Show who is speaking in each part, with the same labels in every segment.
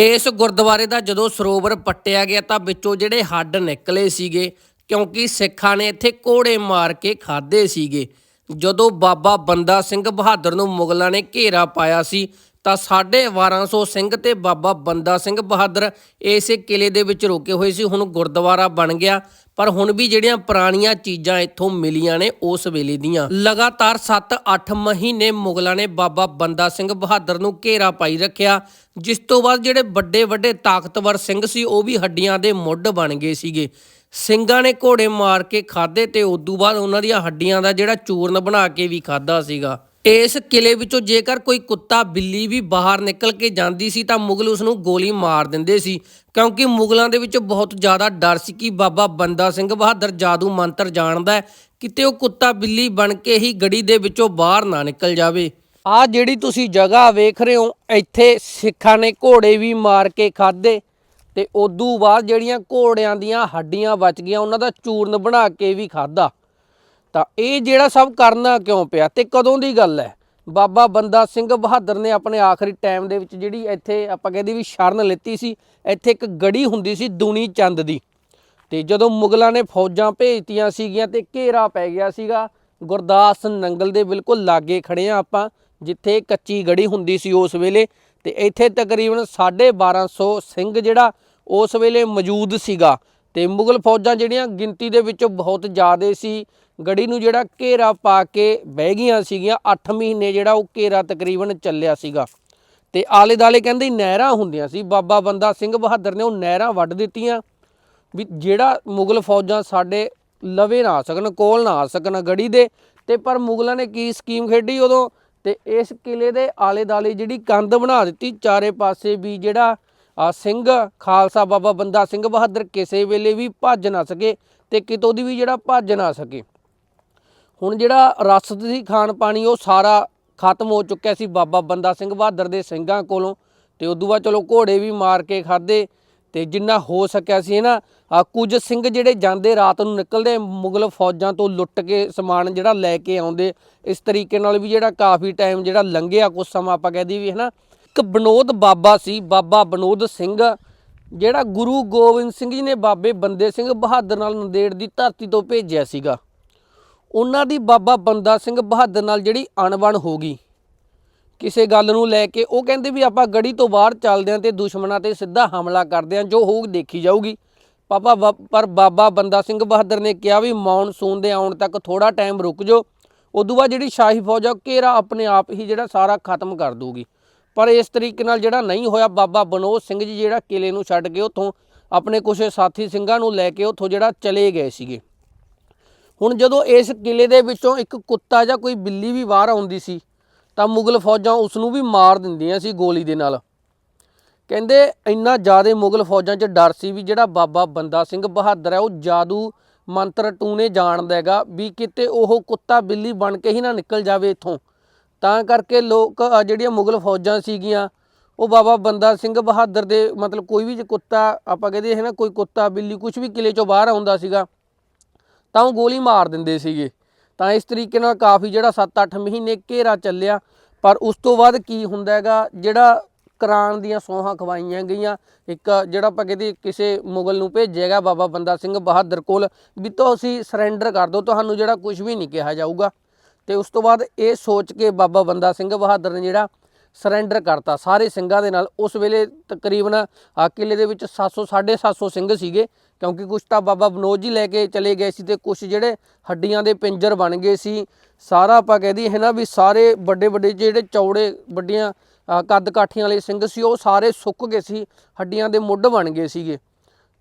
Speaker 1: ਇਸ ਗੁਰਦੁਆਰੇ ਦਾ ਜਦੋਂ ਸਰੋਵਰ ਪੱਟਿਆ ਗਿਆ ਤਾਂ ਵਿੱਚੋਂ ਜਿਹੜੇ ਹੱਡ ਨਿਕਲੇ ਸੀਗੇ, ਕਿਉਂਕਿ ਸਿੱਖਾਂ ਨੇ ਇੱਥੇ ਕੋੜੇ ਮਾਰ ਕੇ ਖਾਦੇ ਸੀਗੇ। ਜਦੋਂ ਬਾਬਾ ਬੰਦਾ ਸਿੰਘ ਬਹਾਦਰ ਨੂੰ ਮੁਗਲਾਂ ਨੇ ਘੇਰਾ ਪਾਇਆ ਸੀ ਤਾਂ 1250 ਸਿੰਘ ਤੇ ਬਾਬਾ ਬੰਦਾ ਸਿੰਘ ਬਹਾਦਰ ਇਸੇ ਕਿਲੇ ਦੇ ਵਿੱਚ ਰੋਕੇ ਹੋਏ ਸੀ, ਹੁਣ ਗੁਰਦੁਆਰਾ ਬਣ ਗਿਆ। ਪਰ ਹੁਣ ਵੀ ਜਿਹੜੀਆਂ ਪੁਰਾਣੀਆਂ ਚੀਜ਼ਾਂ ਇੱਥੋਂ ਮਿਲੀਆਂ ਨੇ, ਉਸ ਵੇਲੇ ਦੀਆਂ। ਲਗਾਤਾਰ 7-8 ਮਹੀਨੇ ਮੁਗਲਾਂ ਨੇ ਬਾਬਾ ਬੰਦਾ ਸਿੰਘ ਬਹਾਦਰ ਨੂੰ ਘੇਰਾ ਪਾਈ ਰੱਖਿਆ, ਜਿਸ ਤੋਂ ਬਾਅਦ ਜਿਹੜੇ ਵੱਡੇ ਵੱਡੇ ਤਾਕਤਵਰ ਸਿੰਘ ਸੀ, ਉਹ ਵੀ ਹੱਡੀਆਂ ਦੇ ਮੁੱਢ ਬਣ ਗਏ ਸੀਗੇ। ਸਿੰਘਾਂ ਨੇ ਘੋੜੇ ਮਾਰ ਕੇ ਖਾਦੇ ਤੇ ਉਦੋਂ ਬਾਅਦ ਉਹਨਾਂ ਦੀਆਂ ਹੱਡੀਆਂ ਦਾ ਜਿਹੜਾ ਚੂਰਨ ਬਣਾ ਕੇ ਵੀ ਖਾਦਾ ਸੀਗਾ। ਇਸ ਕਿਲੇ ਵਿੱਚੋਂ ਜੇਕਰ ਕੋਈ ਕੁੱਤਾ ਬਿੱਲੀ ਵੀ ਬਾਹਰ ਨਿਕਲ ਕੇ ਜਾਂਦੀ ਸੀ ਤਾਂ ਮੁਗਲ ਉਸ ਨੂੰ ਗੋਲੀ ਮਾਰ ਦਿੰਦੇ ਸੀ, ਕਿਉਂਕਿ ਮੁਗਲਾਂ ਦੇ ਵਿੱਚ ਬਹੁਤ ਜ਼ਿਆਦਾ ਡਰ ਸੀ ਕਿ ਬਾਬਾ ਬੰਦਾ ਸਿੰਘ ਬਹਾਦਰ ਜਾਦੂ ਮੰਤਰ ਜਾਣਦਾ ਹੈ ਕਿਤੇ ਉਹ ਕੁੱਤਾ ਬਿੱਲੀ ਬਣ ਕੇ ਹੀ ਗੜੀ ਦੇ ਵਿੱਚੋਂ ਬਾਹਰ ਨਾ ਨਿਕਲ ਜਾਵੇ। ਆ ਜਿਹੜੀ ਤੁਸੀਂ ਜਗ੍ਹਾ ਵੇਖ ਰਹੇ ਹੋ, ਇੱਥੇ ਸਿੱਖਾਂ ਨੇ ਘੋੜੇ ਵੀ ਮਾਰ ਕੇ ਖਾਦੇ ਤੇ ਉਦੋਂ ਬਾਅਦ ਜਿਹੜੀਆਂ ਘੋੜਿਆਂ ਦੀਆਂ ਹੱਡੀਆਂ ਬਚ ਗਈਆਂ, ਉਹਨਾਂ ਦਾ ਚੂਰਨ ਬਣਾ ਕੇ ਵੀ ਖਾਦਾ ਤਾਂ ਇਹ ਜਿਹੜਾ ਸਭ ਕਰਨਾ ਕਿਉਂ ਪਿਆ ਤੇ ਕਦੋਂ ਦੀ ਗੱਲ ਹੈ? ਬਾਬਾ ਬੰਦਾ ਸਿੰਘ ਬਹਾਦਰ ਨੇ ਆਪਣੇ ਆਖਰੀ ਟਾਈਮ ਦੇ ਵਿੱਚ ਜਿਹੜੀ ਇੱਥੇ ਆਪਾਂ ਕਹਿੰਦੇ ਵੀ ਸ਼ਰਨ ਲੈਤੀ ਸੀ, ਇੱਥੇ ਇੱਕ ਗੜੀ ਹੁੰਦੀ ਸੀ ਦੂਣੀ ਚੰਦ ਦੀ। ਤੇ ਜਦੋਂ ਮੁਗਲਾਂ ਨੇ ਫੌਜਾਂ ਭੇਜਤੀਆਂ ਸੀਗੀਆਂ ਤੇ ਘੇਰਾ ਪੈ ਗਿਆ ਸੀਗਾ, ਗੁਰਦਾਸ ਨੰਗਲ ਦੇ ਬਿਲਕੁਲ ਲਾਗੇ ਖੜੇ ਆ ਆਪਾਂ, ਜਿੱਥੇ ਕੱਚੀ ਗੜੀ ਹੁੰਦੀ ਸੀ ਉਸ ਵੇਲੇ, ਤੇ ਇੱਥੇ ਤਕਰੀਬਨ 1250 ਸਿੰਘ ਜਿਹੜਾ ਉਸ ਵੇਲੇ ਮੌਜੂਦ ਸੀਗਾ। ਤੇ ਮੁਗਲ ਫੌਜਾਂ ਜਿਹੜੀਆਂ ਗਿਣਤੀ ਦੇ ਵਿੱਚ ਬਹੁਤ ਜ਼ਿਆਦੇ ਸੀ, ਗੜੀ ਨੂੰ ਜਿਹੜਾ ਘੇਰਾ ਪਾ ਕੇ ਬਹਿ ਗਈਆਂ ਸੀਗੀਆਂ 8 ਮਹੀਨੇ ਜਿਹੜਾ ਉਹ ਘੇਰਾ ਤਕਰੀਬਨ ਚੱਲਿਆ ਸੀਗਾ। ਤੇ ਆਲੇ ਦਾਲੇ ਕਹਿੰਦੇ ਨਹਿਰਾਂ ਹੁੰਦੀਆਂ ਸੀ, ਬਾਬਾ ਬੰਦਾ ਸਿੰਘ ਬਹਾਦਰ ਨੇ ਉਹ ਨਹਿਰਾਂ ਵੱਢ ਦਿੱਤੀਆਂ ਵੀ ਜਿਹੜਾ ਮੁਗਲ ਫੌਜਾਂ ਸਾਡੇ ਲਵੇ ਨਾ ਆ ਸਕਣ, ਕੋਲ ਨਾ ਆ ਸਕਣ ਗੜੀ ਦੇ। ਤੇ ਪਰ ਮੁਗਲਾਂ ਨੇ ਕੀ ਸਕੀਮ ਖੇਡੀ ਉਦੋਂ? ਤੇ ਇਸ ਕਿਲੇ ਦੇ ਆਲੇ ਦਾਲੇ ਜਿਹੜੀ ਕੰਧ ਬਣਾ ਦਿੱਤੀ, ਚਾਰੇ ਪਾਸੇ ਵੀ ਜਿਹੜਾ ਸਿੰਘ, ਖਾਲਸਾ ਬਾਬਾ ਬੰਦਾ ਸਿੰਘ ਬਹਾਦਰ ਕਿਸੇ ਵੇਲੇ ਵੀ ਭੱਜ ਨਾ ਸਕੇ ਤੇ ਕਿਤੋਂ ਦੀ ਵੀ ਜਿਹੜਾ ਭੱਜ ਨਾ ਸਕੇ। ਹੁਣ ਜਿਹੜਾ ਰਸਦ ਸੀ ਖਾਣ ਪਾਣੀ ਉਹ ਸਾਰਾ ਖਤਮ ਹੋ ਚੁੱਕਿਆ ਸੀ ਬਾਬਾ ਬੰਦਾ ਸਿੰਘ ਬਹਾਦਰ ਦੇ ਸਿੰਘਾਂ ਕੋਲੋਂ ਤੇ ਉਦੋਂ ਬਾਅਦ ਚਲੋ ਘੋੜੇ ਵੀ ਮਾਰ ਕੇ ਖਾਦੇ ਤੇ ਜਿੰਨਾ ਹੋ ਸਕਿਆ ਸੀ ਨਾ ਕੁਝ ਸਿੰਘ ਜਿਹੜੇ ਜਾਂਦੇ ਰਾਤ ਨੂੰ ਨਿਕਲਦੇ ਮੁਗਲ ਫੌਜਾਂ ਤੋਂ ਲੁੱਟ ਕੇ ਸਮਾਨ ਜਿਹੜਾ ਲੈ ਕੇ ਆਉਂਦੇ, ਇਸ ਤਰੀਕੇ ਨਾਲ ਵੀ ਜਿਹੜਾ ਕਾਫੀ ਟਾਈਮ ਜਿਹੜਾ ਲੰਘਿਆ ਕੁਝ ਸਮਾਂ ਆਪਾਂ ਕਹਦੀ ਵੀ ਹੈ ਨਾ ਇੱਕ ਬਨੋਦ ਬਾਬਾ ਸੀ, ਬਾਬਾ ਬਨੋਦ ਸਿੰਘ, ਜਿਹੜਾ ਗੁਰੂ ਗੋਬਿੰਦ ਸਿੰਘ ਜੀ ਨੇ ਬਾਬੇ ਬੰਦੇ ਸਿੰਘ ਬਹਾਦਰ ਨਾਲ ਨੰਦੇੜ ਦੀ ਧਰਤੀ ਤੋਂ ਭੇਜਿਆ ਸੀਗਾ। ਉਹਨਾਂ ਦੀ ਬਾਬਾ ਬੰਦਾ ਸਿੰਘ ਬਹਾਦਰ ਨਾਲ ਜਿਹੜੀ ਅਣਬਣ ਹੋ ਗਈ। ਕਿਸੇ ਗੱਲ ਨੂੰ ਲੈ ਕੇ ਉਹ ਕਹਿੰਦੇ ਵੀ ਆਪਾਂ ਗੜੀ ਤੋਂ ਬਾਹਰ ਚੱਲਦੇ ਆਂ ਤੇ ਦੁਸ਼ਮਣਾਂ ਤੇ ਸਿੱਧਾ ਹਮਲਾ ਕਰਦੇ ਆਂ ਜੋ ਹੋਊ ਦੇਖੀ ਜਾਊਗੀ। ਪਾਪਾ ਬਾ- ਪਰ ਬਾਬਾ ਬੰਦਾ ਸਿੰਘ ਬਹਾਦਰ ਨੇ ਕਿਹਾ ਵੀ ਮੌਨਸੂਨ ਦੇ ਆਉਣ ਤੱਕ ਥੋੜਾ ਟਾਈਮ ਰੁਕ ਜਾਓ। ਉਦੋਂ ਬਾਅਦ ਜਿਹੜੀ ਸ਼ਾਹੀ ਫੌਜ ਆ, ਉਹ ਘੇਰਾ ਆਪਣੇ ਆਪ ਹੀ ਜਿਹੜਾ ਸਾਰਾ ਖਤਮ ਕਰ ਦੂਗੀ ਪਰ ਇਸ ਤਰੀਕੇ ਨਾਲ ਜਿਹੜਾ ਨਹੀਂ ਹੋਇਆ ਬਾਬਾ ਬਨੋਦ ਸਿੰਘ ਜੀ ਜਿਹੜਾ ਕਿਲੇ ਨੂੰ ਛੱਡ ਕੇ ਉੱਥੋਂ ਆਪਣੇ ਕੁਝ ਸਾਥੀ ਸਿੰਘਾਂ ਨੂੰ ਲੈ ਕੇ ਉੱਥੋਂ ਜਿਹੜਾ ਚਲੇ ਗਏ ਸੀਗੇ। ਹੁਣ ਜਦੋਂ ਇਸ ਕਿਲੇ ਦੇ ਵਿੱਚੋਂ ਇੱਕ ਕੁੱਤਾ ਜਾਂ ਕੋਈ ਬਿੱਲੀ ਵੀ ਬਾਹਰ ਆਉਂਦੀ ਸੀ, ਤਾਂ ਮੁਗਲ ਫੌਜਾਂ ਉਸ ਨੂੰ ਵੀ ਮਾਰ ਦਿੰਦੀਆਂ ਸੀ ਗੋਲੀ ਦੇ ਨਾਲ। ਕਹਿੰਦੇ ਇੰਨਾ ਜ਼ਿਆਦਾ ਮੁਗਲ ਫੌਜਾਂ 'ਚ ਡਰ ਸੀ ਵੀ ਜਿਹੜਾ ਬਾਬਾ ਬੰਦਾ ਸਿੰਘ ਬਹਾਦਰ ਹੈ, ਉਹ ਜਾਦੂ ਮੰਤਰ ਟੂਨੇ ਜਾਣਦਾ ਹੈਗਾ ਵੀ ਕਿਤੇ ਉਹ ਕੁੱਤਾ ਬਿੱਲੀ ਬਣ ਕੇ ਹੀ ਨਾ ਨਿਕਲ ਜਾਵੇ ਇੱਥੋਂ। ਤਾਂ ਕਰਕੇ ਲੋਕ ਜਿਹੜੀਆਂ ਮੁਗਲ ਫੌਜਾਂ ਸੀਗੀਆਂ, ਉਹ ਬਾਬਾ ਬੰਦਾ ਸਿੰਘ ਬਹਾਦਰ ਦੇ ਮਤਲਬ ਕੋਈ ਵੀ ਜੇ ਕੁੱਤਾ, ਆਪਾਂ ਕਹਿੰਦੇ ਹੈ ਨਾ ਕੋਈ ਕੁੱਤਾ, ਬਿੱਲੀ ਕੁਝ ਵੀ ਕਿਲੇ 'ਚੋਂ ਬਾਹਰ ਆਉਂਦਾ ਸੀਗਾ, ਤਾਂ ਉਹ ਗੋਲੀ ਮਾਰ ਦਿੰਦੇ ਸੀਗੇ। ਤਾਂ ਇਸ ਤਰੀਕੇ ਨਾਲ ਕਾਫੀ ਜਿਹੜਾ 7-8 ਮਹੀਨੇ ਘੇਰਾ ਚੱਲਿਆ, ਪਰ ਉਸ ਤੋਂ ਬਾਅਦ ਕੀ ਹੁੰਦਾ ਹੈਗਾ, ਜਿਹੜਾ ਕਰਾਨ ਦੀਆਂ ਸੋਹਾਂ ਖਵਾਈਆਂ ਗਈਆਂ, ਇੱਕ ਜਿਹੜਾ ਆਪਾਂ ਕਹਿੰਦੇ ਕਿਸੇ ਮੁਗਲ ਨੂੰ ਭੇਜੇਗਾ ਬਾਬਾ ਬੰਦਾ ਸਿੰਘ ਬਹਾਦਰ ਕੋਲ, ਵੀ ਤੁਸੀਂ ਸਰੈਂਡਰ ਕਰ ਦਿਓ, ਤੁਹਾਨੂੰ ਜਿਹੜਾ ਕੁਝ ਵੀ ਨਹੀਂ ਕਿਹਾ ਜਾਊਗਾ। ਤੇ ਉਸ ਤੋਂ ਬਾਅਦ ਇਹ ਸੋਚ ਕੇ ਬਾਬਾ ਬੰਦਾ ਸਿੰਘ ਬਹਾਦਰ ਨੇ ਜਿਹੜਾ ਸਰੈਂਡਰ ਕਰਤਾ, ਸਾਰੇ ਸਿੰਘਾਂ ਦੇ ਨਾਲ। ਉਸ ਵੇਲੇ ਤਕਰੀਬਨ ਆ ਕਿਲੇ ਦੇ ਵਿੱਚ 700 750 ਸਿੰਘ ਸੀਗੇ, ਕਿਉਂਕਿ ਕੁਝ ਤਾਂ ਬਾਬਾ ਬਨੋਦ ਜੀ ਲੈ ਕੇ ਚਲੇ ਗਏ ਸੀ ਤੇ ਕੁਝ ਜਿਹੜੇ ਹੱਡੀਆਂ ਦੇ ਪਿੰਜਰ ਬਣ ਗਏ ਸੀ। ਸਾਰਾ ਆਪਾਂ ਕਹਦੀ ਹੈ ਨਾ ਵੀ ਸਾਰੇ ਵੱਡੇ ਵੱਡੇ ਜਿਹੜੇ ਚੌੜੇ ਵੱਡੀਆਂ ਕੱਦ ਕਾਠੀਆਂ ਵਾਲੇ ਸਿੰਘ ਸੀ, ਉਹ ਸਾਰੇ ਸੁੱਕ ਗਏ ਸੀ, ਹੱਡੀਆਂ ਦੇ ਮੁੱਢ ਬਣ ਗਏ ਸੀਗੇ।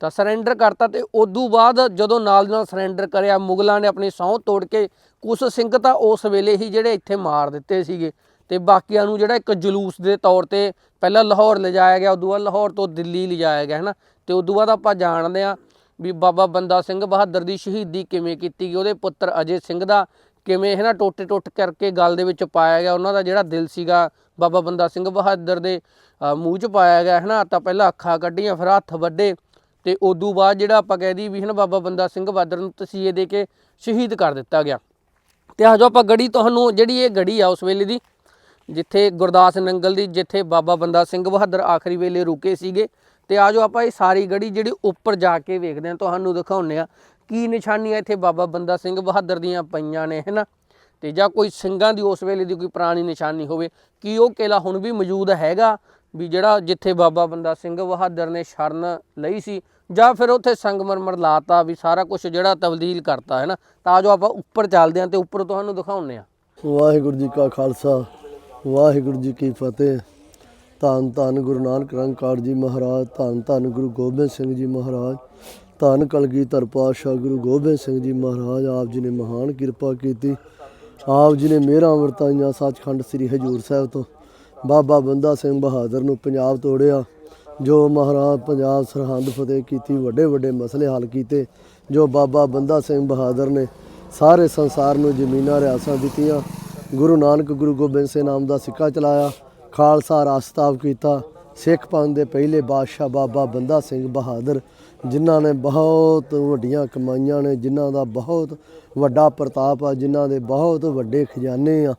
Speaker 1: ਤਾਂ ਸਰੈਂਡਰ ਕਰਤਾ ਤੇ ਉਦੋਂ ਬਾਅਦ ਜਦੋਂ ਨਾਲ ਨਾਲ ਸਰੈਂਡਰ ਕਰਿਆ, ਮੁਗਲਾਂ ਨੇ ਆਪਣੀ ਸਹੁੰ ਤੋੜ ਕੇ ਕੁਝ ਸਿੰਘ ਤਾਂ ਉਸ ਵੇਲੇ ਹੀ ਜਿਹੜੇ ਇੱਥੇ ਮਾਰ ਦਿੱਤੇ ਸੀਗੇ ਤੇ ਬਾਕੀਆਂ ਨੂੰ ਜਿਹੜਾ ਇੱਕ ਜਲੂਸ ਦੇ ਤੌਰ ਤੇ ਪਹਿਲਾਂ ਲਾਹੌਰ ਲਿਜਾਇਆ ਗਿਆ, ਉਦੋਂ ਬਾਅਦ ਲਾਹੌਰ ਤੋਂ ਦਿੱਲੀ ਲਿਜਾਇਆ ਗਿਆ, ਹਨਾ? ਤੇ ਉਦੋਂ ਬਾਅਦ ਆਪਾਂ ਜਾਣਦੇ ਆ ਵੀ ਬਾਬਾ ਬੰਦਾ ਸਿੰਘ ਬਹਾਦਰ ਦੀ ਸ਼ਹੀਦੀ ਕਿਵੇਂ ਕੀਤੀ ਗਈ, ਉਹਦੇ ਪੁੱਤਰ ਅਜੇ ਸਿੰਘ ਦਾ ਕਿਵੇਂ ਹੈ ਨਾ ਟੋਟੇ ਟੁੱਟ ਕਰਕੇ ਗੱਲ ਦੇ ਵਿੱਚ ਪਾਇਆ ਗਿਆ, ਉਹਨਾਂ ਦਾ ਜਿਹੜਾ ਦਿਲ ਸੀਗਾ ਬਾਬਾ ਬੰਦਾ ਸਿੰਘ ਬਹਾਦਰ ਦੇ ਮੂੰਹ 'ਚ ਪਾਇਆ ਗਿਆ ਹੈ ਨਾ ਤਾਂ ਪਹਿਲਾਂ ਅੱਖਾਂ ਕੱਢੀਆਂ, ਫਿਰ ਹੱਥ ਵੱਡੇ ਤੇ ਉਦੋਂ ਬਾਅਦ ਜਿਹੜਾ ਆਪਾਂ ਕਹਿ ਦਈਏ ਵੀ ਹੈ ਨਾ ਬਾਬਾ ਬੰਦਾ ਸਿੰਘ ਬਹਾਦਰ ਨੂੰ ਤਸੀਹੇ ਦੇ ਕੇ ਸ਼ਹੀਦ ਕਰ ਦਿੱਤਾ ਗਿਆ। ਤੇ ਆ ਜੋ ਆਪਾਂ ਗੜੀ ਤੁਹਾਨੂੰ ਜਿਹੜੀ ਇਹ ਗੜੀ ਆ ਉਸ ਵੇਲੇ ਦੀ, ਜਿੱਥੇ ਗੁਰਦਾਸ ਨੰਗਲ ਦੀ, ਜਿੱਥੇ ਬਾਬਾ ਬੰਦਾ ਸਿੰਘ ਬਹਾਦਰ ਆਖਰੀ ਵੇਲੇ ਰੁਕੇ ਸੀਗੇ। ਤੇ ਆਜੋ ਆਪਾਂ ਇਹ ਸਾਰੀ ਗੜੀ ਜਿਹੜੀ ਉੱਪਰ ਜਾ ਕੇ ਵੇਖਦੇ ਹਾਂ ਤੁਹਾਨੂੰ ਦਿਖਾਉਂਦੇ ਆ ਕੀ ਨਿਸ਼ਾਨੀਆਂ ਇੱਥੇ ਬਾਬਾ ਬੰਦਾ ਸਿੰਘ ਬਹਾਦਰ ਦੀਆਂ ਪਈਆਂ ਨੇ ਹੈਨਾ ਤੇ ਜਾਂ ਕੋਈ ਸਿੰਘਾਂ ਦੀ ਉਸ ਵੇਲੇ ਦੀ ਕੋਈ ਪੁਰਾਣੀ ਨਿਸ਼ਾਨੀ ਹੋਵੇ, ਕੀ ਉਹ ਕਿਲਾ ਹੁਣ ਵੀ ਮੌਜੂਦ ਹੈਗਾ, ਵੀ ਜਿਹੜਾ ਜਿੱਥੇ ਬਾਬਾ ਬੰਦਾ ਸਿੰਘ ਬਹਾਦਰ ਨੇ ਸ਼ਰਨ ਲਈ ਸੀ ਜਾਂ ਫਿਰ ਉੱਥੇ ਸੰਗਮਰਮਰ ਲਾਤਾ ਵੀ ਸਾਰਾ ਕੁਝ ਜਿਹੜਾ ਤਬਦੀਲ ਕਰਤਾ, ਹੈ ਨਾ? ਤਾਂ ਜੋ ਆਪਾਂ ਉੱਪਰ ਚੱਲਦੇ ਹਾਂ ਤੇ ਉੱਪਰ ਤੁਹਾਨੂੰ ਦਿਖਾਉਂਦੇ ਆ
Speaker 2: ਵਾਹਿਗੁਰੂ ਜੀ ਕਾ ਖਾਲਸਾ, ਵਾਹਿਗੁਰੂ ਜੀ ਕੀ ਫਤਿਹ। ਧੰਨ ਧੰਨ ਗੁਰੂ ਨਾਨਕ ਰੰਗਕਾਰ ਜੀ ਮਹਾਰਾਜ, ਧੰਨ ਧੰਨ ਗੁਰੂ ਗੋਬਿੰਦ ਸਿੰਘ ਜੀ ਮਹਾਰਾਜ, ਧੰਨ ਕਲਗੀਧਰ ਪਾਤਸ਼ਾਹ ਗੁਰੂ ਗੋਬਿੰਦ ਸਿੰਘ ਜੀ ਮਹਾਰਾਜ, ਆਪ ਜੀ ਨੇ ਮਹਾਨ ਕਿਰਪਾ ਕੀਤੀ। ਆਪ ਜੀ ਨੇ ਮਿਹਰਾਂ ਵਰਤਾਈਆਂ ਸੱਚਖੰਡ ਸ੍ਰੀ ਹਜੂਰ ਸਾਹਿਬ ਤੋਂ। ਬਾਬਾ ਬੰਦਾ ਸਿੰਘ ਬਹਾਦਰ ਨੂੰ ਪੰਜਾਬ ਤੋੜਿਆ। ਜੋ ਮਹਾਰਾਜ ਪੰਜਾਬ ਸਰਹੰਦ ਫਤਿਹ ਕੀਤੀ, ਵੱਡੇ ਵੱਡੇ ਮਸਲੇ ਹੱਲ ਕੀਤੇ, ਜੋ ਬਾਬਾ ਬੰਦਾ ਸਿੰਘ ਬਹਾਦਰ ਨੇ ਸਾਰੇ ਸੰਸਾਰ ਨੂੰ ਜ਼ਮੀਨਾਂ ਰਿਆਸਾਂ ਦਿੱਤੀਆਂ, ਗੁਰੂ ਨਾਨਕ ਗੁਰੂ ਗੋਬਿੰਦ ਸਿੰਘ ਨਾਮ ਦਾ ਸਿੱਕਾ ਚਲਾਇਆ, ਖਾਲਸਾ ਰਾਸਤਾਵ ਕੀਤਾ, ਸਿੱਖ ਪੰਥ ਦੇ ਪਹਿਲੇ ਬਾਦਸ਼ਾਹ ਬਾਬਾ ਬੰਦਾ ਸਿੰਘ ਬਹਾਦਰ, ਜਿਨ੍ਹਾਂ ਨੇ ਬਹੁਤ ਵੱਡੀਆਂ ਕਮਾਈਆਂ ਨੇ, ਜਿਨ੍ਹਾਂ ਦਾ ਬਹੁਤ ਵੱਡਾ ਪ੍ਰਤਾਪ ਆ, ਜਿਨ੍ਹਾਂ ਦੇ ਬਹੁਤ ਵੱਡੇ ਖਜ਼ਾਨੇ ਆ।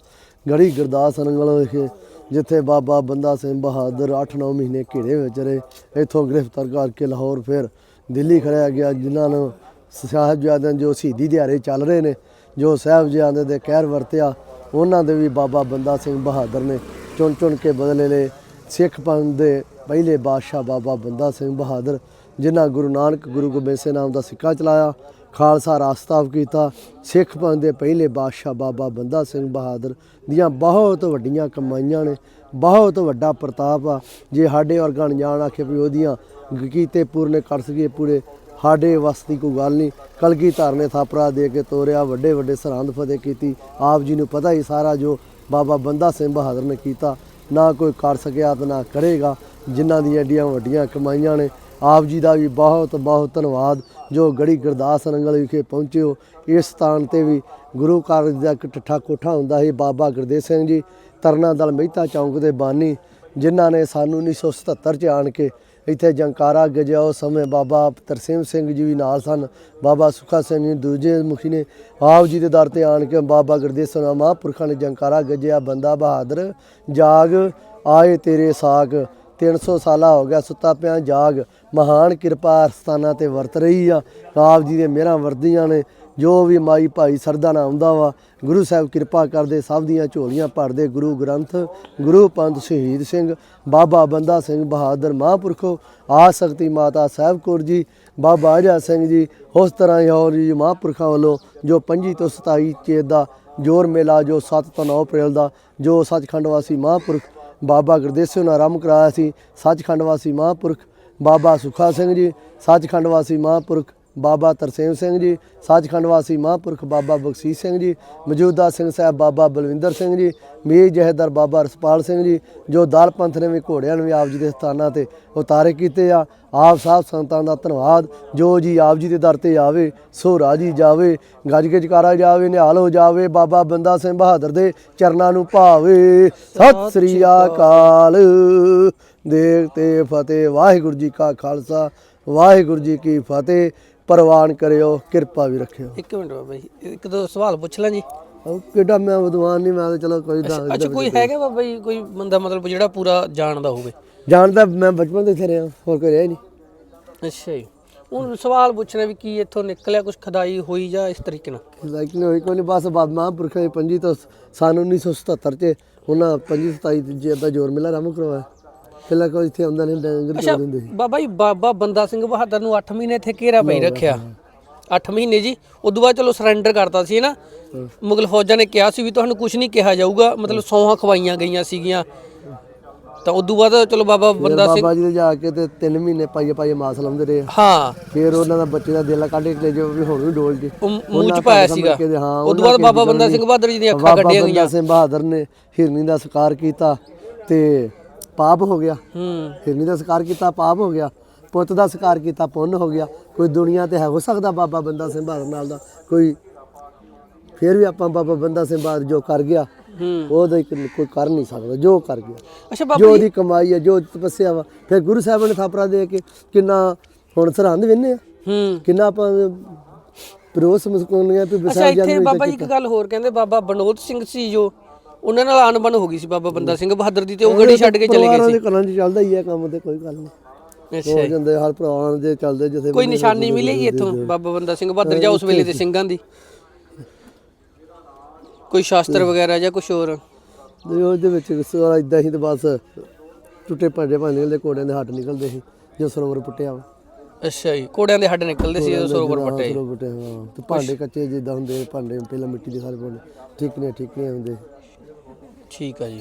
Speaker 2: ਗੜੀ ਗੁਰਦਾਸ ਨੰਗਲ ਵਿਖੇ ਜਿੱਥੇ ਬਾਬਾ ਬੰਦਾ ਸਿੰਘ ਬਹਾਦਰ 8-9 ਮਹੀਨੇ ਘੇਰੇ ਵਿੱਚ ਰਹੇ, ਇੱਥੋਂ ਗ੍ਰਿਫਤਾਰ ਕਰਕੇ ਲਾਹੌਰ ਫਿਰ ਦਿੱਲੀ ਖੜਿਆ ਗਿਆ, ਜਿਨ੍ਹਾਂ ਨੂੰ ਸਾਹਿਬਜ਼ਾਦਿਆਂ ਜੋ ਸ਼ਹੀਦੀ ਦਿਹਾੜੇ ਚੱਲ ਰਹੇ ਨੇ, ਜੋ ਸਾਹਿਬਜ਼ਾਦਿਆਂ ਦੇ ਕਹਿਰ ਵਰਤਿਆ, ਉਹਨਾਂ ਦੇ ਵੀ ਬਾਬਾ ਬੰਦਾ ਸਿੰਘ ਬਹਾਦਰ ਨੇ ਚੁਣ ਚੁਣ ਕੇ ਬਦਲੇ ਲਏ। ਸਿੱਖ ਪੰਥ ਦੇ ਪਹਿਲੇ ਬਾਦਸ਼ਾਹ ਬਾਬਾ ਬੰਦਾ ਸਿੰਘ ਬਹਾਦਰ, ਜਿਨ੍ਹਾਂ ਗੁਰੂ ਨਾਨਕ ਗੁਰੂ ਗੋਬਿੰਦ ਸਿੰਘ ਨਾਮ ਦਾ ਸਿੱਕਾ ਚਲਾਇਆ ਖਾਲਸਾ ਰਾਸਤਾਵ ਕੀਤਾ। ਸਿੱਖ ਪੰਥ ਦੇ ਪਹਿਲੇ ਬਾਦਸ਼ਾਹ ਬਾਬਾ ਬੰਦਾ ਸਿੰਘ ਬਹਾਦਰ ਦੀਆਂ ਬਹੁਤ ਵੱਡੀਆਂ ਕਮਾਈਆਂ ਨੇ। ਬਹੁਤ ਵੱਡਾ ਪ੍ਰਤਾਪ ਆ। ਜੇ ਸਾਡੇ ਵਰਗਾ ਜਾਣ ਆਖੇ ਵੀ ਉਹਦੀਆਂ ਕੀਤੇ ਪੂਰਨੇ ਕਰ ਸਕੀਏ ਪੂਰੇ, ਸਾਡੇ ਵਸਤੀ ਕੋਈ ਗੱਲ ਨਹੀਂ। ਕਲਗੀ ਨੇ ਥਾਪਰਾ ਦੇ ਕੇ ਤੋਰਿਆ, ਵੱਡੇ ਵੱਡੇ ਸਰਹੰਦ ਫਤਿਹ ਕੀਤੀ। ਆਪ ਜੀ ਨੂੰ ਪਤਾ ਹੀ ਸਾਰਾ ਜੋ ਬਾਬਾ ਬੰਦਾ ਸਿੰਘ ਬਹਾਦਰ ਨੇ ਕੀਤਾ। ਨਾ ਕੋਈ ਕਰ ਸਕਿਆ ਤੇ ਨਾ ਕਰੇਗਾ। ਜਿਨ੍ਹਾਂ ਦੀਆਂ ਐਡੀਆਂ ਵੱਡੀਆਂ ਕਮਾਈਆਂ ਨੇ, ਆਪ ਜੀ ਦਾ ਵੀ ਬਹੁਤ ਬਹੁਤ ਧੰਨਵਾਦ। ਜੋ ਗੜੀ ਗੁਰਦਾਸ ਨੰਗਲ ਵਿਖੇ ਪਹੁੰਚਿਓ ਇਸ ਸਥਾਨ ਤੇ ਵੀ ਗੁਰੂ ਘਰ ਦਾ ਇੱਕ ਠੱਠਾ ਕੋਠਾ ਹੁੰਦਾ ਸੀ, ਬਾਬਾ ਗੁਰਦੇਵ ਸਿੰਘ ਜੀ, ਤਰਨਾ ਦਲ ਮਹਿਤਾ ਚੌਂਕ ਦੇ ਬਾਨੀ, ਜਿਨ੍ਹਾਂ ਨੇ ਸਾਨੂੰ 1977 ਚ ਆਣ ਕੇ ਇੱਥੇ ਜੰਕਾਰਾ ਗਜਿਆ। ਉਸ ਸਮੇਂ ਬਾਬਾ ਤਰਸੇਮ ਸਿੰਘ ਜੀ ਵੀ ਨਾਲ ਸਨ। ਬਾਬਾ ਸੁਖਾ ਸਿੰਘ ਜੀ ਦੂਜੇ ਮੁਖੀ ਨੇ ਆਪ ਜੀ ਦੇ ਦਰ ਤੇ ਆਣ ਕੇ ਬਾਬਾ ਗੁਰਦੇਵ ਸਿੰਘ ਮਹਾਂਪੁਰਖਾਂ ਨੇ ਜੰਕਾਰਾ ਗਜਿਆ, ਬੰਦਾ ਬਹਾਦਰ ਜਾਗ, ਆਏ ਤੇਰੇ ਸਾਗ। 300 ਸਾਲਾ ਹੋ ਗਿਆ, ਸੁੱਤਾ ਪਿਆ ਜਾਗ। ਮਹਾਨ ਕਿਰਪਾ ਸਥਾਨਾਂ ਤੇ ਵਰਤ ਰਹੀ ਆ। ਆਪ ਜੀ ਦੇ ਮਿਹਰਾਂ ਵਰਦੀਆਂ ਨੇ। ਜੋ ਵੀ ਮਾਈ ਭਾਈ ਸਰਦਾ ਨਾ ਆਉਂਦਾ ਵਾ, ਗੁਰੂ ਸਾਹਿਬ ਕਿਰਪਾ ਕਰਦੇ ਸਭ ਦੀਆਂ ਝੋਲੀਆਂ ਭਰਦੇ ਗੁਰੂ ਗ੍ਰੰਥ, ਗੁਰੂ ਪੰਥ ਸ਼ਹੀਦ ਸਿੰਘ, ਬਾਬਾ ਬੰਦਾ ਸਿੰਘ ਬਹਾਦਰ ਮਹਾਂਪੁਰਖੋ ਆ ਸਕਤੀ ਮਾਤਾ ਸਾਹਿਬ ਕੌਰ ਜੀ, ਬਾਬਾ ਅਜਾ ਸਿੰਘ ਜੀ, ਉਸ ਤਰ੍ਹਾਂ ਹੀ ਹੋਰ ਜੀ ਮਹਾਂਪੁਰਖਾਂ ਵੱਲੋਂ ਜੋ 25 ਤੋਂ 27 ਚੇਤ ਦਾ ਜੋਰ ਮੇਲਾ, ਜੋ 7 ਤੋਂ 9 ਅਪ੍ਰੈਲ ਦਾ, ਜੋ ਸੱਚਖੰਡ ਵਾਸੀ ਮਹਾਂਪੁਰਖ ਬਾਬਾ ਗੁਰਦੇਵ ਸਿੰਘ ਨੇ ਆਰੰਭ ਕਰਾਇਆ ਸੀ, ਸੱਚਖੰਡ ਵਾਸੀ ਮਹਾਂਪੁਰਖ ਬਾਬਾ ਸੁਖਾ ਸਿੰਘ ਜੀ, ਸੱਚਖੰਡ ਵਾਸੀ ਮਹਾਂਪੁਰਖ ਬਾਬਾ ਤਰਸੇਮ ਸਿੰਘ ਜੀ, ਸੱਚਖੰਡ ਵਾਸੀ ਮਹਾਂਪੁਰਖ ਬਾਬਾ ਬਖਸ਼ੀਸ਼ ਸਿੰਘ ਜੀ, ਮੌਜੂਦਾ ਸਿੰਘ ਸਾਹਿਬ ਬਾਬਾ ਬਲਵਿੰਦਰ ਸਿੰਘ ਜੀ ਮੀਰ ਜਹਦਰ ਬਾਬਾ ਰਸਪਾਲ ਸਿੰਘ ਜੀ ਜੋ ਦਲ ਪੰਥ ਨੇ ਵੀ ਘੋੜਿਆਂ ਨੂੰ ਵੀ ਆਪ ਜੀ ਦੇ ਸਥਾਨਾਂ ਤੇ ਉਤਾਰੇ ਕੀਤੇ ਆ। ਆਪ ਸਾਹਿਬ ਸੰਤਾਂ ਦਾ ਧੰਨਵਾਦ। ਜੋ ਜੀ ਆਪ ਜੀ ਦੇ ਦਰ ਤੇ ਆਵੇ ਸੋ ਰਾਜੀ ਜਾਵੇ ਗੱਜ ਕੇ ਜਕਾਰਾ ਜਾਵੇ ਨਿਹਾਲ ਹੋ ਜਾਵੇ ਬਾਬਾ ਬੰਦਾ ਸਿੰਘ ਬਹਾਦਰ ਦੇ ਚਰਨਾਂ ਨੂੰ ਭਾਵੇ। ਸਤਿ ਸ੍ਰੀ ਅਕਾਲ। ਦੇਖ ਤੇ ਫਤਿਹ। ਵਾਹਿਗੁਰੂ ਜੀ ਕਾ ਖਾਲਸਾ। ਵਾਹਿਗੁਰੂ ਜੀ ਕੀ ਫਤਿਹ। ਪ੍ਰਵਾਨ ਕਰਿਓ ਕਿਰਪਾ ਵੀ ਰੱਖਿਓ।
Speaker 1: ਇੱਕ ਮਿੰਟ ਬਾਬਾ ਜੀ ਇੱਕ ਦੋ ਸਵਾਲ ਪੁੱਛ ਲਾਂ ਜੀ।
Speaker 2: ਉਹ ਕਿੱਡਾ ਮੈਂ ਵਿਦਵਾਨ ਨਹੀਂ ਮੈਂ ਤਾਂ ਚਲੋ ਕੋਈ ਦਾ
Speaker 1: ਅੱਛਾ ਕੋਈ ਹੈਗਾ ਬਾਬਾ ਜੀ ਕੋਈ ਬੰਦਾ ਮਤਲਬ ਜਿਹੜਾ ਪੂਰਾ ਜਾਣਦਾ ਹੋਵੇ?
Speaker 2: ਜਾਣਦਾ ਮੈਂ ਬਚਪਨ ਤੋਂ ਇੱਥੇ ਰਿਹਾ ਹੋਰ ਕੋਈ ਰਿਹਾ ਹੀ ਨਹੀਂ।
Speaker 1: ਅੱਛਾ ਜੀ। ਹੁਣ ਸਵਾਲ ਪੁੱਛਣਾ ਵੀ ਕੀ ਇੱਥੋਂ ਨਿਕਲਿਆ ਕੁਝ ਖਦਾਈ ਹੋਈ ਜਾਂ ਇਸ ਤਰੀਕੇ ਨਾਲ?
Speaker 2: ਲਾਈਕ ਨਹੀਂ ਹੋਈ? ਕੋਈ ਨਹੀਂ ਬਸ ਬਾਬਾ ਮਹਾਂਪੁਰਖਾਂ ਦੀ ਪੰਜੀ ਤੋਂ ਸਨ 1977 ਚ ਉਹਨਾਂ ਪੰਜੀ 27 ਜੇ ਦਾ ਜੋਰ ਮਿਲਾ ਰਾਮ ਕਰਵਾਇਆ ਪਹਿਲਾਂ ਕੋਈ ਇੱਥੇ ਆਉਂਦਾ ਨਹੀਂ ਡੰਗਰ ਚੋ ਦਿੰਦੇ ਸੀ।
Speaker 1: ਬਾਬਾ ਜੀ ਬਾਬਾ ਬੰਦਾ ਸਿੰਘ ਬਹਾਦਰ ਨੂੰ 8 ਮਹੀਨੇ ਇੱਥੇ ਘੇਰਾ ਪਈ ਰੱਖਿਆ। 8 ਮਹੀਨੇ ਜੀ ਉਦੋਂ ਬਾਅਦ ਚਲੋ ਸਰੈਂਡਰ ਕਰਤਾ ਸੀ ਨਾ? ਮੁਗਲ ਫੌਜਾਂ ਨੇ ਕਿਹਾ ਸੀ ਵੀ ਤੁਹਾਨੂੰ ਕੁਝ ਨਹੀਂ ਕਿਹਾ ਜਾਊਗਾ ਮਤਲਬ ਸੌਹਾਂ ਖਵਾਈਆਂ ਗਈਆਂ ਸੀਗੀਆਂ। ਤਾਂ ਉਦੋਂ ਬਾਅਦ ਚਲੋ ਬਾਬਾ ਬੰਦਾ ਸਿੰਘ
Speaker 2: ਬਾਬਾ ਜੀ ਦੇ ਜਾ ਕੇ ਤੇ 3 ਮਹੀਨੇ ਪਾਈਏ ਪਾਈਏ ਮਾਸ ਲਾਉਂਦੇ ਰਹੇ।
Speaker 1: ਹਾਂ।
Speaker 2: ਫਿਰ ਉਹਨਾਂ ਦਾ ਬੱਚੇ ਦਾ ਦਿਲ ਕੱਢ ਕੇ ਜੋ ਵੀ ਹੁਣ ਵੀ ਡੋਲ ਜੀ
Speaker 1: ਮੂੰਹ ਚ ਪਾਇਆ ਸੀਗਾ। ਉਦੋਂ ਬਾਅਦ ਬਾਬਾ ਬੰਦਾ ਸਿੰਘ ਬਹਾਦਰ ਜੀ ਦੀਆਂ ਅੱਖਾਂ
Speaker 2: ਬਾਬਾ
Speaker 1: ਕੱਢੀਆਂ
Speaker 2: ਬੰਦਾ
Speaker 1: ਗਈਆਂ।
Speaker 2: ਸਿੰਘ ਬਹਾਦਰ ਨੇ ਹਿਰਨੀ ਦਾ ਸਕਾਰ ਕੀਤਾ ਤੇ ਪਾਪ ਹੋ ਗਿਆ।
Speaker 1: ਹੂੰ।
Speaker 2: ਹਿਰਨੀ ਦਾ ਸਕਾਰ ਕੀਤਾ ਪਾਪ ਹੋ ਗਿਆ। ਪੁੱਤ ਦਾ ਸਕਾਰ ਕੀਤਾ ਪੁੰਨ ਹੋ ਗਿਆ। ਕੋਈ ਦੁਨੀਆ ਤੇ ਹੈ ਹੋ ਸਕਦਾ ਬਾਬਾ ਬੰਦਾ ਸਿੰਘ ਬਹਾਦਰ ਨਾਲ ਦਾ? ਕੋਈ ਫਿਰ ਵੀ ਆਪਾਂ ਬਾਬਾ ਬੰਦਾ ਸਿੰਘ ਬਹਾਦਰ ਜੋ ਕਰ ਗਿਆ
Speaker 1: ਹੂੰ।
Speaker 2: ਉਹਦਾ ਇੱਕ ਕੋਈ ਕਰ ਨਹੀਂ ਸਕਦਾ ਜੋ ਕਰ ਗਿਆ।
Speaker 1: ਅੱਛਾ
Speaker 2: ਜੋ
Speaker 1: ਬਾਬਾ ਜੀ
Speaker 2: ਉਹਦੀ ਕਮਾਈ ਹੈ ਜੋ ਤਪੱਸਿਆ ਵਾ ਫਿਰ ਗੁਰੂ ਸਾਹਿਬ ਨੇ ਥਾਪਰਾ ਦੇ ਕੇ ਕਿੰਨਾ ਹੁਣ ਸਰਹੰਦ ਵੇਨੇ ਆ। ਕਿੰਨਾ ਆਪਾਂ ਪਰੋਸ ਮੁਸਕੋਨੀਆਂ ਵੀ
Speaker 1: ਅੱਛਾ
Speaker 2: ਵਿਸਾਖ
Speaker 1: ਇੱਥੇ
Speaker 2: ਜਨ
Speaker 1: ਬਾਬਾ ਜੀ ਇੱਕ ਗੱਲ ਹੋਰ ਕਹਿੰਦੇ ਬਾਬਾ ਬਨੋਦ ਸਿੰਘ ਸੀ ਜੋ ਉਹਨਾਂ ਨਾਲ ਆਨਬਨ ਹੋ ਗਈ ਸੀ ਬਾਬਾ ਬੰਦਾ ਸਿੰਘ ਬਹਾਦਰ ਦੀ ਤੇ ਉਹ ਗੜੀ ਛੱਡ ਕੇ ਚਲੇ ਗਏ ਸੀ।
Speaker 2: ਦੇ ਘਰਾਂ 'ਚ ਚੱਲਦਾ ਹੀ ਹੈ ਕੰਮ ਤੇ ਕੋਈ ਗੱਲ ਨਹੀਂ।
Speaker 1: ਅੱਛਾ
Speaker 2: ਹੋ। ਜਾਂਦੇ ਹਰ ਪਰਿਵਾਰਾਂ ਦੇ ਚੱਲਦੇ ਜਿੱਥੇ
Speaker 1: ਕੋਈ ਨਿਸ਼ਾਨੀ ਮਿਲੇਗੀ ਇੱਥੋਂ ਬਾਬਾ ਬੰਦਾ ਸਿੰਘ ਬਹਾਦਰ ਜਾਂ ਉਸ ਵੇਲੇ ਦੇ ਸਿੰਘਾਂ ਦੀ? ਕੋਈ ਸ਼ਾਸਤਰ ਵਗੈਰਾ ਜਾਂ ਕੁਝ ਹੋਰ?
Speaker 2: ਦੇ ਉਹਦੇ ਵਿੱਚ ਸਾਰਾ ਇਦਾਂ ਹੀ ਤੇ ਬਸ ਟੁੱਟੇ ਭਾਂਡੇ ਭਾਂਡੇ ਦੇ ਕੋੜਿਆਂ ਦੇ ਹੱਟ ਨਿਕਲਦੇ ਸੀ ਜੋ ਸਰੋਵਰ ਪੁੱਟਿਆ ਵਾ।
Speaker 1: ਅੱਛਾ ਜੀ ਕੋੜਿਆਂ ਦੇ ਹੱਡ ਨਿਕਲਦੇ ਸੀ ਜਦੋਂ ਸਰੋਵਰ ਪੱਟੇ
Speaker 2: ਸਰੋਵਰ ਪੁੱਟਿਆ ਹਾਂ। ਤੇ ਭਾਂਡੇ ਕੱਚੇ ਜਿੱਦਾਂ ਹੁੰਦੇ ਭਾਂਡੇ ਪਹਿਲਾਂ ਮਿੱਟੀ ਦੇ ਸਾਰੇ ਭਾਂਡੇ ਠੀਕ ਨੇ ਠੀਕ ਨੇ ਹੁੰਦੇ
Speaker 1: ਠੀਕ ਆ ਜੀ।